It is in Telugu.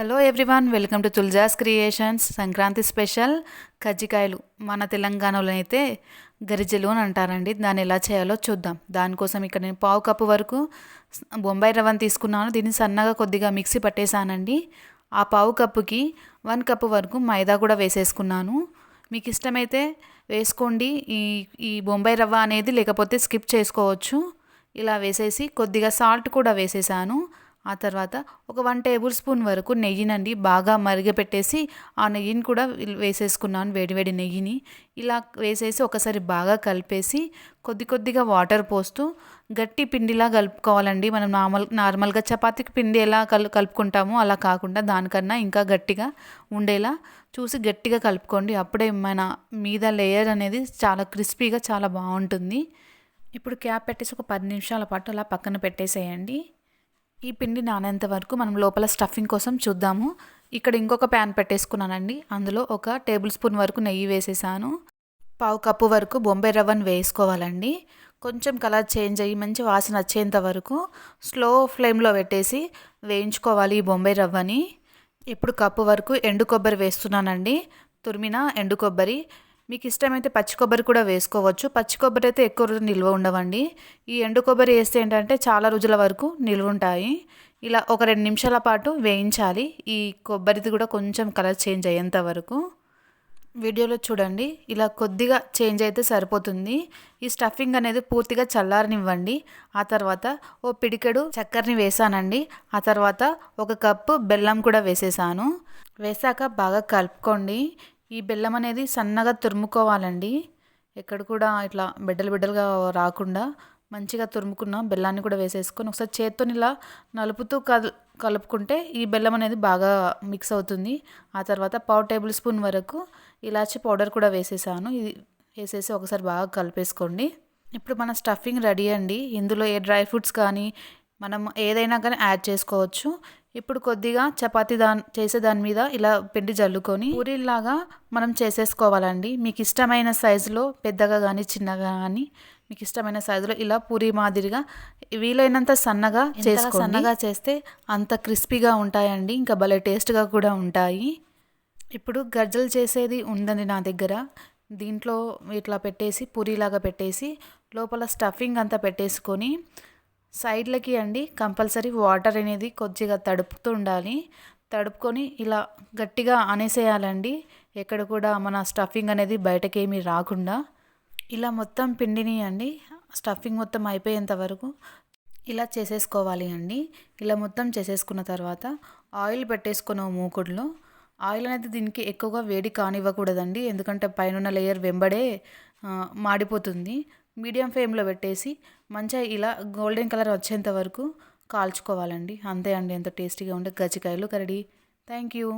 Hello everyone welcome to Tulja's creations Sankranti special కజ్జికాయలు మన తెలంగాణలో అయితే గరిజెలు అని అంటారండి. దాన్ని ఎలా చేయాలో చూద్దాం. దానికోసం ఇక్కడ నేను పావు కప్పు వరకు బొంబాయి రవ్వను తీసుకున్నాను. దీన్ని సన్నగా కొద్దిగా మిక్సీ పట్టేశానండి. ఆ పావు కప్పుకి వన్ కప్పు వరకు మైదా కూడా వేసేసుకున్నాను. మీకు ఇష్టమైతే వేసుకోండి. ఈ ఈ బొంబాయి రవ్వ అనేది లేకపోతే స్కిప్ చేసుకోవచ్చు. ఇలా వేసేసి కొద్దిగా సాల్ట్ కూడా వేసేసాను. ఆ తర్వాత ఒక వన్ టేబుల్ స్పూన్ వరకు నెయ్యినండి. బాగా మరిగపెట్టేసి ఆ నెయ్యిని కూడా వేసేసుకున్నాను వేడివేడి నెయ్యిని. ఇలా వేసేసి ఒకసారి బాగా కలిపేసి కొద్ది కొద్దిగా వాటర్ పోస్తూ గట్టి పిండిలా కలుపుకోవాలండి. మనం నార్మల్ నార్మల్గా చపాతీకి పిండి ఎలా కలు కలుపుకుంటామో అలా కాకుండా దానికన్నా ఇంకా గట్టిగా ఉండేలా చూసి గట్టిగా కలుపుకోండి. అప్పుడే మన మీద లేయర్ అనేది చాలా క్రిస్పీగా చాలా బాగుంటుంది. ఇప్పుడు క్యాప్ పెట్టేసి ఒక పది నిమిషాల పాటు అలా పక్కన పెట్టేసేయండి. ఈ పిండి నానేంత వరకు మనం లోపల స్టఫింగ్ కోసం చూద్దాము. ఇక్కడ ఇంకొక ప్యాన్ పెట్టేసుకున్నానండి. అందులో ఒక టేబుల్ స్పూన్ వరకు నెయ్యి వేసేసాను. పావు కప్పు వరకు బొంబాయి రవ్వను వేసుకోవాలండి. కొంచెం కలర్ చేంజ్ అయ్యి మంచి వాసన వచ్చేంత వరకు స్లో ఫ్లేమ్లో పెట్టేసి వేయించుకోవాలి ఈ బొంబాయి రవ్వని. ఇప్పుడు కప్పు వరకు ఎండు కొబ్బరి వేస్తున్నానండి. తురిమిన ఎండు కొబ్బరి. మీకు ఇష్టమైతే పచ్చి కొబ్బరి కూడా వేసుకోవచ్చు. పచ్చి కొబ్బరి అయితే ఎక్కువ రోజులు నిల్వ ఉండవండి. ఈ ఎండు కొబ్బరి వేస్తే ఏంటంటే చాలా రోజుల వరకు నిల్వ ఉంటాయి. ఇలా ఒక రెండు నిమిషాల పాటు వేయించాలి. ఈ కొబ్బరిది కూడా కొంచెం కలర్ చేంజ్ అయ్యేంత వరకు. వీడియోలో చూడండి. ఇలా కొద్దిగా చేంజ్ అయితే సరిపోతుంది. ఈ స్టఫింగ్ అనేది పూర్తిగా చల్లారనివ్వండి. ఆ తర్వాత ఓ పిడికెడు చక్కెరని వేసానండి. ఆ తర్వాత ఒక కప్పు బెల్లం కూడా వేసేసాను. వేసాక బాగా కలుపుకోండి. ఈ బెల్లం అనేది సన్నగా తురుముకోవాలండి. ఎక్కడ కూడా ఇట్లా బిడ్డలు బిడ్డలుగా రాకుండా మంచిగా తురుముకున్న బెల్లాన్ని కూడా వేసేసుకొని ఒకసారి చేత్తో ఇలా నలుపుతూ కల్ కలుపుకుంటే ఈ బెల్లం అనేది బాగా మిక్స్ అవుతుంది. ఆ తర్వాత పావు టేబుల్ స్పూన్ వరకు ఇలాచి పౌడర్ కూడా వేసేసాను. ఇది వేసేసి ఒకసారి బాగా కలిపేసుకోండి. ఇప్పుడు మన స్టఫింగ్ రెడీ అండి. ఇందులో ఏ డ్రై ఫ్రూట్స్ కానీ మనం ఏదైనా కానీ యాడ్ చేసుకోవచ్చు. ఇప్పుడు కొద్దిగా చపాతీ దాని చేసే దాని మీద ఇలా పిండి జల్లుకొని పూరీలాగా మనం చేసేసుకోవాలండి. మీకు ఇష్టమైన సైజులో పెద్దగా కానీ చిన్నగా కానీ మీకు ఇష్టమైన సైజులో ఇలా పూరి మాదిరిగా వీలైనంత సన్నగా చేసుకో సన్నగా చేస్తే అంత క్రిస్పీగా ఉంటాయండి. ఇంకా భలే టేస్ట్గా కూడా ఉంటాయి. ఇప్పుడు గజ్జలు చేసేది ఉందండి నా దగ్గర. దీంట్లో ఇట్లా పెట్టేసి పూరీలాగా పెట్టేసి లోపల స్టఫింగ్ అంతా పెట్టేసుకొని సైడ్లకి అండి కంపల్సరీ వాటర్ అనేది కొద్దిగా తడుపుతూ ఉండాలి తడుపుకొని ఇలా గట్టిగా అనేసేయాలండి. ఎక్కడ కూడా మన స్టఫింగ్ అనేది బయటకేమీ రాకుండా. ఇలా మొత్తం పిండిని అండి స్టఫింగ్ మొత్తం అయిపోయేంత వరకు ఇలా చేసేసుకోవాలి అండి. ఇలా మొత్తం చేసేసుకున్న తర్వాత ఆయిల్ పెట్టేసుకున్న మూకుడులో. ఆయిల్ అనేది దీనికి ఎక్కువగా వేడి కానివ్వకూడదండి. ఎందుకంటే పైన లేయర్ వెంబడే మాడిపోతుంది. మీడియం ఫ్లేమ్లో పెట్టేసి మంచిగా ఇలా గోల్డెన్ కలర్ వచ్చేంత వరకు కాల్చుకోవాలండి. అంతే అండి ఎంత టేస్టీగా ఉండే గజ్జికాయలు కరడి థ్యాంక్ యూ.